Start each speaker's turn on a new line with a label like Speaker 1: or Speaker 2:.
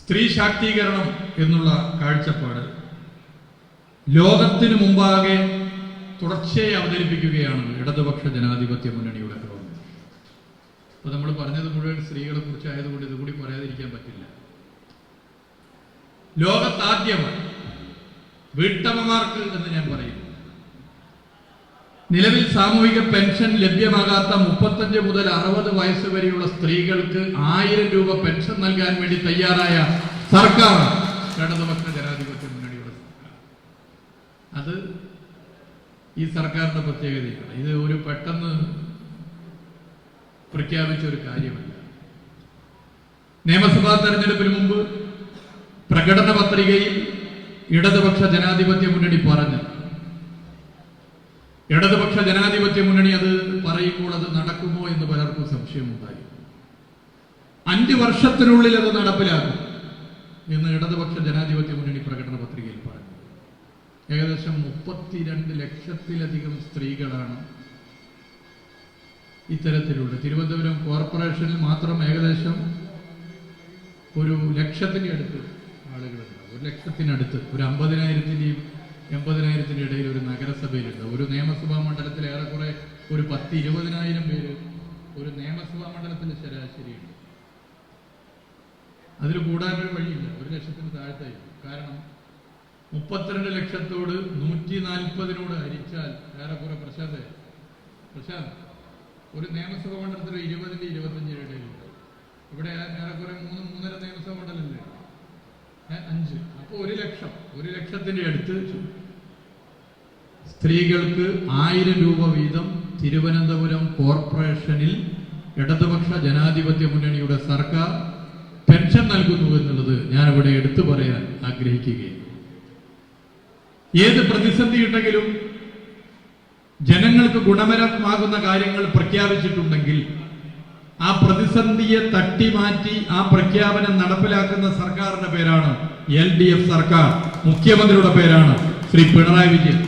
Speaker 1: സ്ത്രീ ശാക്തീകരണം എന്നുള്ള കാഴ്ചപ്പാട് ലോകത്തിനു മുമ്പാകെ തുടർച്ചയായി അവതരിപ്പിക്കുകയാണ് ഇടതുപക്ഷ ജനാധിപത്യ മുന്നണിയുടെ ഗവൺമെന്റ് അപ്പൊ നമ്മൾ പറഞ്ഞത് മുഴുവൻ സ്ത്രീകളെ കുറിച്ചായതുകൊണ്ട് ഇതുകൂടി പറയാതിരിക്കാൻ പറ്റില്ല. ലോകത്താദ്യമായി വീട്ടമ്മമാർക്ക് എന്ന് ഞാൻ പറയുന്നു നിലവിൽ സാമൂഹിക പെൻഷൻ ലഭ്യമാകാത്ത മുപ്പത്തഞ്ച് മുതൽ അറുപത് വയസ്സ് വരെയുള്ള സ്ത്രീകൾക്ക് ആയിരം രൂപ പെൻഷൻ നൽകാൻ വേണ്ടി തയ്യാറായ സർക്കാർ ഇടതുപക്ഷ ജനാധിപത്യ മുന്നണിയുടെ അത് ഈ സർക്കാരിന്റെ പ്രത്യേകതയാണ്. ഇത് ഒരു പെട്ടെന്ന് പ്രഖ്യാപിച്ച ഒരു കാര്യമല്ല. നിയമസഭാ തെരഞ്ഞെടുപ്പിന് മുമ്പ് പ്രകടന പത്രികയിൽ ഇടതുപക്ഷ ജനാധിപത്യ മുന്നണി പറഞ്ഞു ഇടതുപക്ഷ ജനാധിപത്യ മുന്നണി അത് പറയുമ്പോൾ അത് നടക്കുമോ എന്ന് പലർക്കും സംശയമുണ്ടായി. അഞ്ചു വർഷത്തിനുള്ളിൽ അത് നടപ്പിലാക്കും എന്ന് ഇടതുപക്ഷ ജനാധിപത്യ മുന്നണി പ്രകടന പത്രികയിൽ പറഞ്ഞു ഏകദേശം മുപ്പത്തിരണ്ട് ലക്ഷത്തിലധികം സ്ത്രീകളാണ് ഇത്തരത്തിലുള്ള തിരുവനന്തപുരം കോർപ്പറേഷനിൽ മാത്രം ഏകദേശം ഒരു ലക്ഷത്തിന് അടുത്ത് ആളുകളുണ്ട്. ഒരു ലക്ഷത്തിനടുത്ത് ഒരു അമ്പതിനായിരത്തിന്റെയും എൺപതിനായിരത്തിന്റെ ഇടയിൽ ഒരു നഗരസഭയിലുണ്ട്. ഒരു നിയമസഭാ മണ്ഡലത്തിൽ ഏറെക്കുറെ ഒരു പത്ത് ഇരുപതിനായിരം പേര് ഒരു നിയമസഭാ മണ്ഡലത്തിന്റെ ശരാശരിയുണ്ട്. അതിൽ കൂടാനൊരു വഴിയില്ല. ഒരു ലക്ഷത്തിന് താഴത്തായിരിക്കും കാരണം മുപ്പത്തിരണ്ട് ലക്ഷത്തോട് നൂറ്റി നാൽപ്പതിനോട് ഹരിച്ചാൽ ഏറെക്കുറെ പ്രശാന്ത് പ്രശാന്ത് ഒരു നിയമസഭാ മണ്ഡലത്തിൽ ഇരുപതിന്റെ ഇരുപത്തഞ്ചിന്റെ ഇടയിലുണ്ട് ഇവിടെ ഏറെക്കുറെ മൂന്ന് മൂന്നര നിയമസഭാ മണ്ഡലമില്ലേ അഞ്ച്. അപ്പോൾ ലക്ഷം. ഒരു ലക്ഷത്തിന്റെ അടുത്ത് സ്ത്രീകൾക്ക് ആയിരം രൂപ വീതം തിരുവനന്തപുരം കോർപ്പറേഷനിൽ ഇടതുപക്ഷ ജനാധിപത്യ മുന്നണിയുടെ സർക്കാർ പെൻഷൻ നൽകുന്നു എന്നുള്ളത് ഞാൻ ഇവിടെ എടുത്തു പറയാൻ ആഗ്രഹിക്കുകയാണ്. ഏത് പ്രതിസന്ധി ഉണ്ടെങ്കിലും ജനങ്ങൾക്ക് ഗുണപരമാകുന്ന കാര്യങ്ങൾ പ്രഖ്യാപിച്ചിട്ടുണ്ടെങ്കിൽ ആ പ്രതിസന്ധിയെ തട്ടി മാറ്റി ആ പ്രഖ്യാപനം നടപ്പിലാക്കുന്ന സർക്കാരിന്റെ പേരാണ് എൽ സർക്കാർ. മുഖ്യമന്ത്രിയുടെ പേരാണ് ശ്രീ പിണറായി വിജയൻ.